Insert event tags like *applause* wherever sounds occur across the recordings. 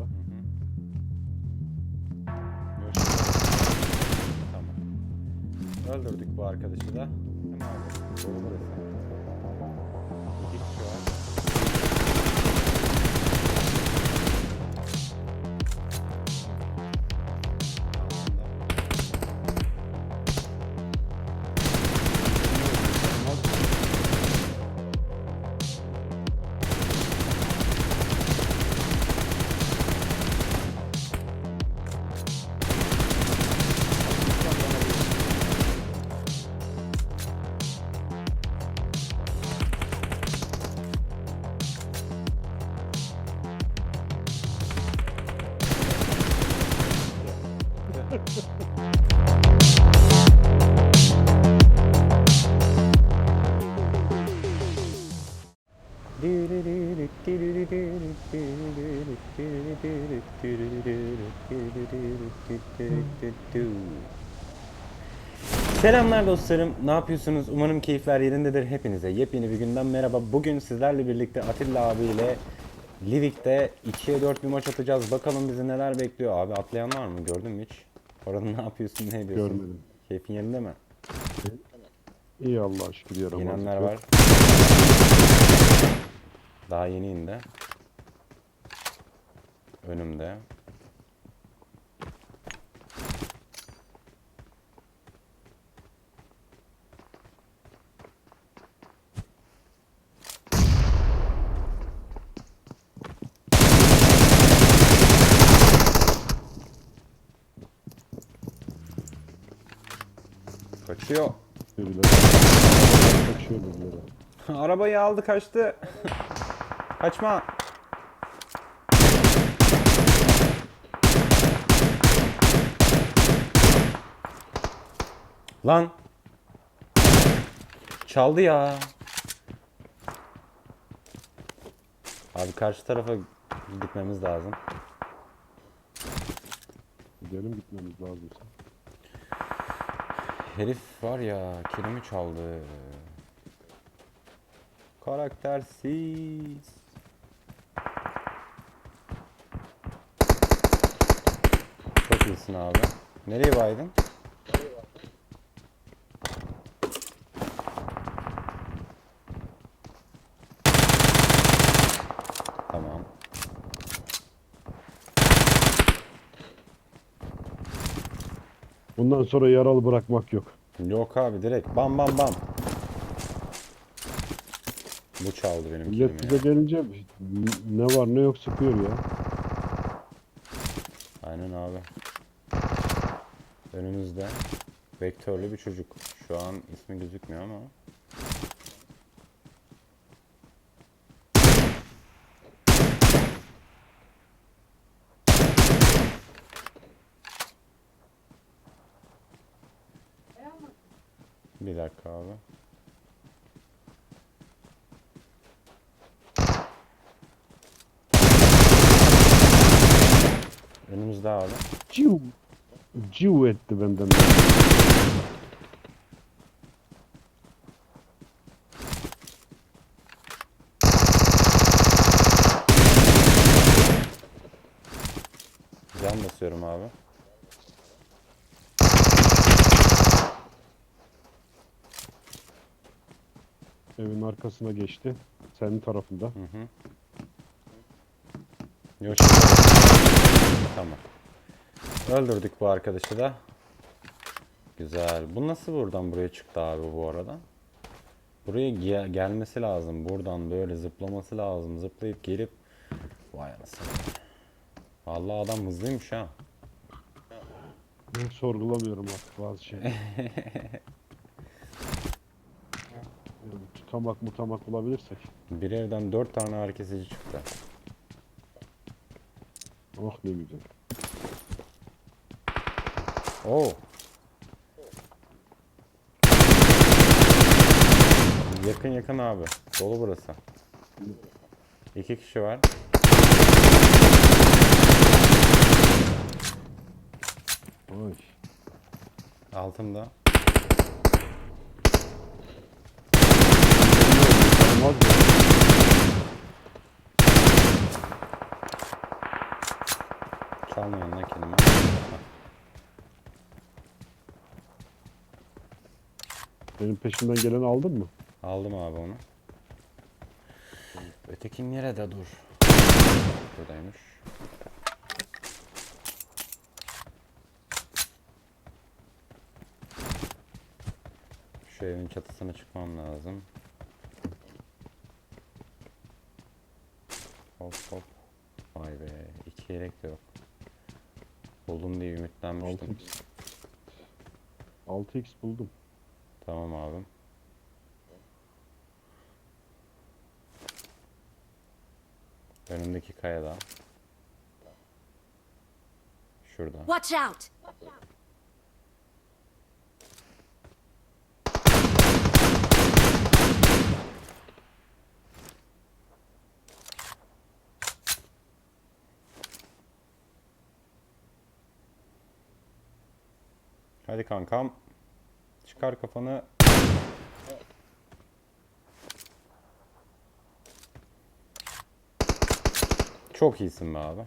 tarafında. Hı hı. Tamam. Öldürdük bu arkadaşı da. Hemen. Dolu Selamlar dostlarım. Ne yapıyorsunuz? Umarım keyifler yerindedir hepinize. Yepyeni bir günden merhaba. Bugün sizlerle birlikte Atilla abiyle Livik'te 2'ye 4 bir maç atacağız. Bakalım bizi neler bekliyor. Abi atlayan var mı? Gördün mü hiç? Orada ne yapıyorsun? Ne ediyorsun? Görmedim. Keyfin yerinde mi? İyi Allah'a şükür yaramazlık İnenler yok. var. Daha yeni indi. Önümde. Kaçıyor. Kaçıyor. *laughs* Arabayı aldı kaçtı. *laughs* Kaçma. Lan. Çaldı ya. Abi karşı tarafa gitmemiz lazım. Gidelim gitmemiz lazımsa. Herif var ya kilimi çaldı. Karaktersiz. Çok iyisin abi. Nereye baydın? Tamam. Bundan sonra yaralı bırakmak yok. Yok abi direkt bam bam bam. Bu çaldı benim Millet kilimi bize ya. gelince ne var ne yok sıkıyor ya. Aynen abi. Önümüzde vektörlü bir çocuk. Şu an ismi gözükmüyor ama. Bir dakika abi. Önümüzde abi. Ciu. Ciu etti benden. Can basıyorum abi. Evin arkasına geçti. Senin tarafında. Hı hı. Yok. Tamam. Öldürdük bu arkadaşı da. Güzel. Bu nasıl buradan buraya çıktı abi bu arada? Buraya ge- gelmesi lazım. Buradan böyle zıplaması lazım. Zıplayıp gelip Vay anasını. Vallahi adam hızlıymış ha. Ben sorgulamıyorum artık bazı şeyleri. *laughs* Yani tutamak mutamak bulabilirsek. Bir evden dört tane herkesici çıktı. Oh ne güzel. Oo. Yakın yakın abi. Dolu burası. İki kişi var. Oy. Altımda. Olmaz ya. Salmayın lan kelime. Benim peşimden geleni aldın mı? Aldım abi onu. Ötekin nerede dur? Buradaymış. Şu evin çatısına çıkmam lazım. Hop hop. Vay be. iki yelek de yok. Buldum diye ümitlenmiştim. 6x. 6x buldum. Tamam abim. Önümdeki kayada. Şurada. Watch out! Hadi kankam. Çıkar kafanı. Çok iyisin be abi.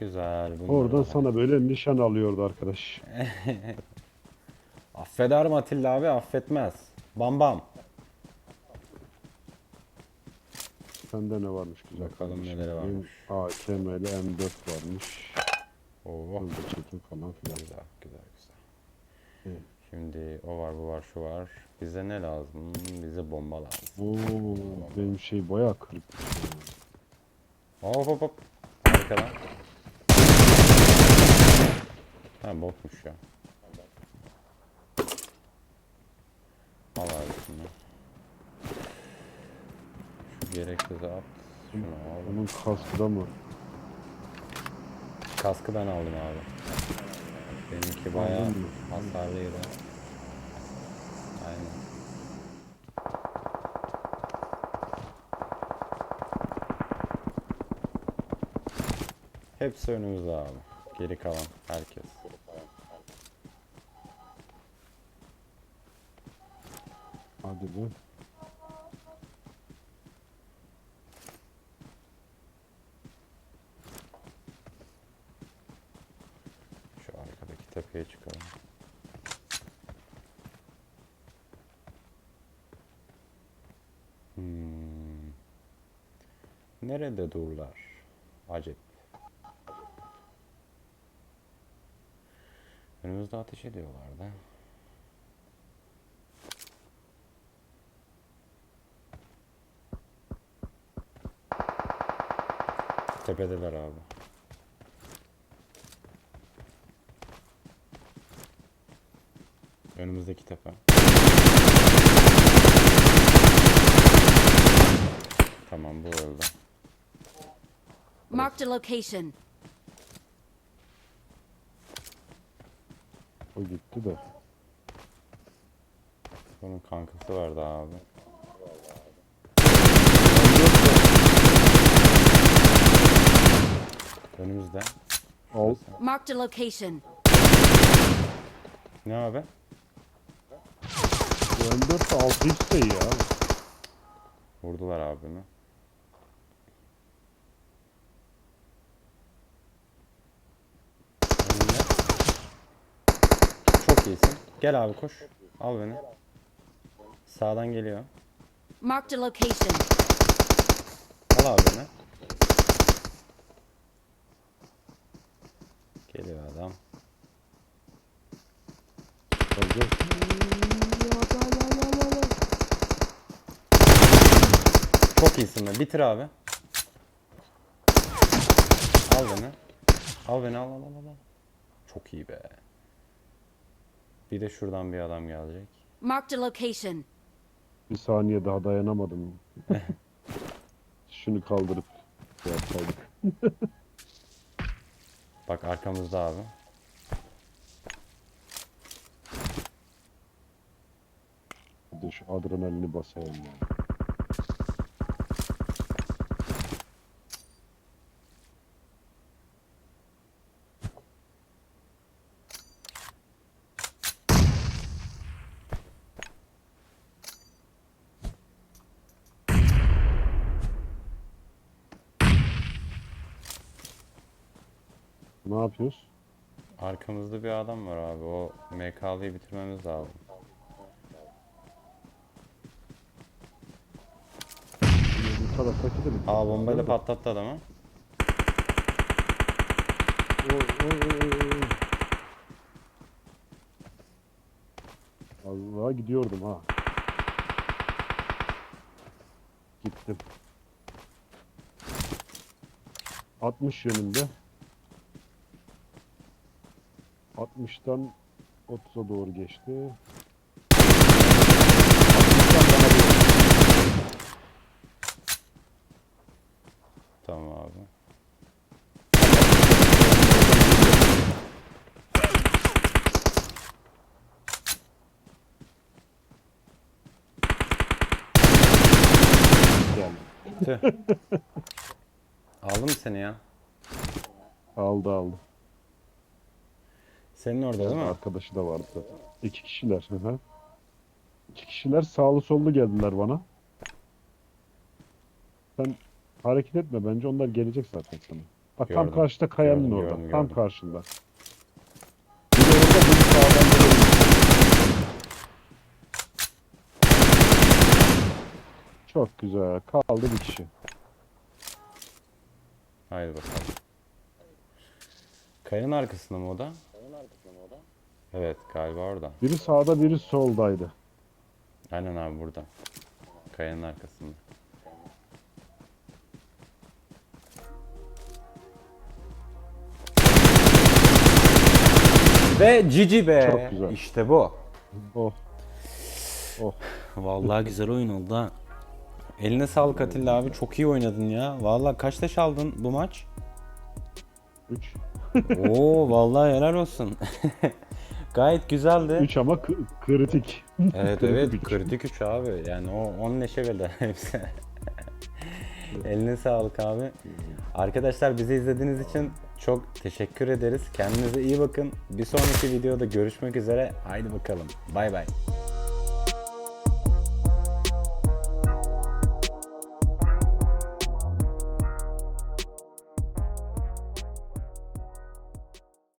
Güzel. bunları Oradan da- sana böyle nişan alıyordu arkadaş. *laughs* Affeder mi Atilla abi? Affetmez. Bam bam. Sende ne varmış güzel Bakalım kardeşim? Benim varmış. AKM ile M4 varmış. Oo. Hızlı çekim falan filan. Güzel, güzel, güzel. Evet. Şimdi o var, bu var, şu var. Bize ne lazım? Bize bomba lazım. Oo, benim şey bayağı kırıkmış. ya. Hop hop hop. Arkadan. Ha botmuş ya. Al abi şunu. Şu gereksizi at. Şunu al. Onun kaskı da mı? Kaskı ben aldım abi. Benimki bayağı Aldın mı? hasarlıydı. Aynen. Hepsi önümüzde abi. Geri kalan herkes. Hadi be. Nerede durlar? Acep. Önümüzde ateş ediyorlar da. Tepedeler abi. Önümüzdeki tepe. Tamam bu öldü. Marked a location. O gitti de. Bunun kankası vardı abi. Önümüzde. Al. Marked a location. Ne abi? Bu M4 de 6x de iyi ya. Vurdular abimi. Önümde. Çok iyisin. Gel abi koş. Al beni. Sağdan geliyor. Marked a location. Al abi beni. Geliyor adam. Hadi. Çok iyisin be. Bitir abi. Al beni. Al beni al al al al. Çok iyi be. Bir de şuradan bir adam gelecek. Marked a location. Bir saniye daha dayanamadım. *laughs* Şunu kaldırıp şey yapsaydık. *laughs* Bak arkamızda abi. Bir de şu adrenalini basayım ya. Ne yapıyoruz? Arkamızda bir adam var abi. O MK'lıyı bitirmemiz lazım. Bu taraftaki de mi? Aa bombayla patlattı adamı. Oy, oy, oy, oy, oy. Allah gidiyordum ha. Gittim. 60 yönünde. 60'tan 30'a doğru geçti. 60'tan bana doğru. Tamam abi. Tüh. Aldı mı seni ya? Aldı aldı. Senin orada değil mi? Arkadaşı da vardı zaten. İki kişiler. Hı hı. İki kişiler sağlı sollu geldiler bana. Sen hareket etme bence onlar gelecek zaten sana. Bak tam Gördüm. karşıda kayanın Gördüm, orada. gördüm, tam gördüm. karşında. Orada sağdan. Çok güzel. Kaldı bir kişi. Haydi bakalım. Kayanın arkasında mı o da? Evet galiba orada. Biri sağda biri soldaydı. Aynen abi burada. Kayanın arkasında. Ve cici be. Çok güzel. İşte bu. Oh. Vallahi güzel oyun oldu ha. Eline sağlık Atilla abi. Çok iyi oynadın ya. Vallahi kaç taş aldın bu maç? 3. Oo vallahi helal olsun. *laughs* Gayet güzeldi. 3 ama k- kritik. Evet *laughs* evet üç. kritik 3 abi. Yani o 10 neşe verdi *laughs* hepsi. Eline sağlık abi. Arkadaşlar bizi izlediğiniz için çok teşekkür ederiz. Kendinize iyi bakın. Bir sonraki videoda görüşmek üzere. Haydi bakalım. Bay bay.